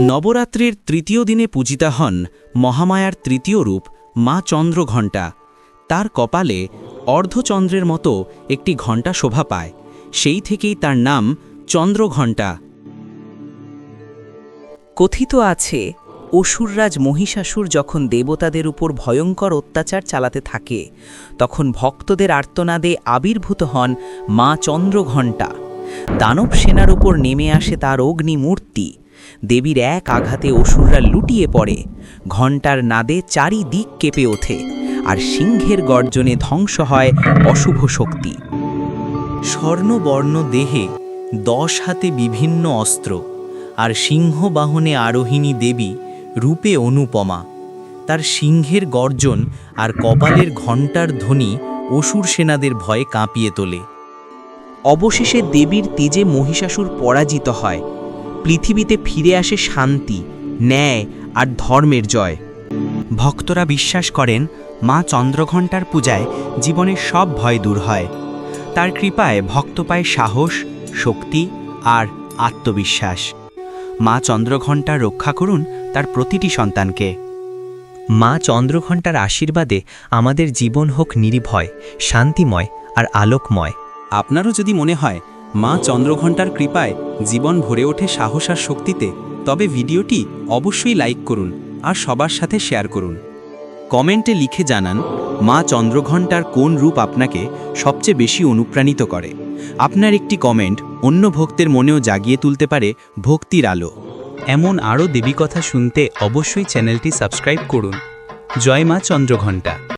নবরাত্রির তৃতীয় দিনে পূজিতা হন মহামায়ার তৃতীয় রূপ, মা চন্দ্রঘণ্টা। তার কপালে অর্ধচন্দ্রের মতো একটি ঘণ্টা শোভা পায়। সেই থেকেই তার নাম চন্দ্রঘণ্টা। কথিত আছে, অসুররাজ মহিষাসুর যখন দেবতাদের উপর ভয়ঙ্কর অত্যাচার চালাতে থাকে, তখন ভক্তদের আর্তনাদে আবির্ভূত হন মা চন্দ্রঘণ্টা। দানব সেনার উপর নেমে আসে তার অগ্নিমূর্তি। দেবীর এক আঘাতে অসুররা লুটিয়ে পড়ে। ঘণ্টার নাদে চারিদিক কেঁপে ওঠে, আর সিংহের গর্জনে ধ্বংস হয় অশুভ শক্তি। স্বর্ণবর্ণ দেহে দশ হাতে বিভিন্ন অস্ত্র, আর সিংহ বাহনে আরোহিণী দেবী রূপে অনুপমা। তার সিংহের গর্জন আর কপালের ঘণ্টার ধ্বনি অসুর সেনাদের ভয়ে কাঁপিয়ে তোলে। অবশেষে দেবীর তেজে মহিষাসুর পরাজিত হয় পৃথিবীতে ফিরে আসে শান্তি, ন্যায় আর ধর্মের জয়। ভক্তরা বিশ্বাস করেন, মা চন্দ্রঘণ্টার পূজায় জীবনের সব ভয় দূর হয়। তার কৃপায় ভক্ত পায় সাহস, শক্তি আর আত্মবিশ্বাস। মা চন্দ্রঘণ্টা রক্ষা করুন তার প্রতিটি সন্তানকে। মা চন্দ্রঘণ্টার আশীর্বাদে আমাদের জীবন হোক নির্ভয়, শান্তিময় আর আলোকময়। আপনারও যদি মনে হয় মা চন্দ্রঘণ্টার কৃপায় জীবন ভরে ওঠে সাহস আর শক্তিতে। তবে ভিডিওটি অবশ্যই লাইক করুন আর সবার সাথে শেয়ার করুন। কমেন্টে লিখে জানান, মা চন্দ্রঘণ্টার কোন রূপ আপনাকে সবচেয়ে বেশি অনুপ্রাণিত করে? আপনার একটি কমেন্ট অন্য ভক্তের মনেও জাগিয়ে তুলতে পারে ভক্তির আলো। এমন আরও দেবী কথা শুনতে অবশ্যই চ্যানেলটি সাবস্ক্রাইব করুন। জয় মা চন্দ্রঘণ্টা।